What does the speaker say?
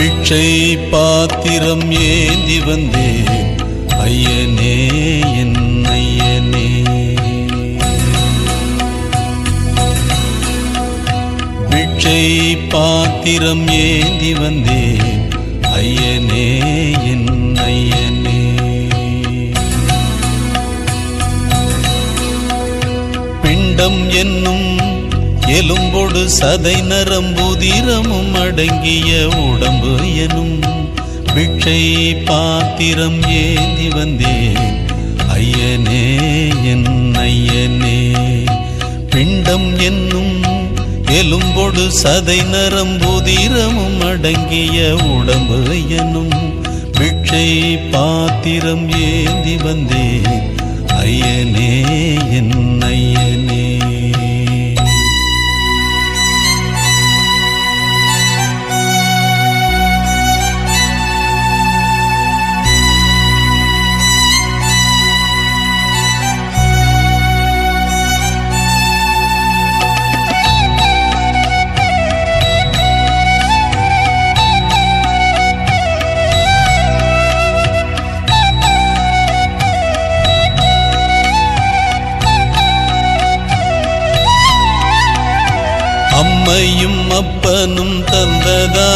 பிச்சை பாத்திரம் ஏந்தி வந்தேன் ஐயனே என் ஐயனே. பிச்சை பாத்திரம் ஏந்தி வந்தேன் ஐயனே என் ஐயனே. பிண்டம் என்னும் எலும்பொடு சதை நரம்புதிரமும் அடங்கிய உடம்பு எனும் பிக்ஷை பாத்திரம் ஏந்தி வந்தேன். ஐயனே என் ஐயனே. பிண்டம் என்னும் எலும்பொடு சதை நரம்புதிரமும் அடங்கிய உடம்பு எனும் பிக்ஷை பாத்திரம் ஏந்தி வந்தேன். ஐயனே என் ஐயன். அம்மையும் அப்பனும் தந்ததா?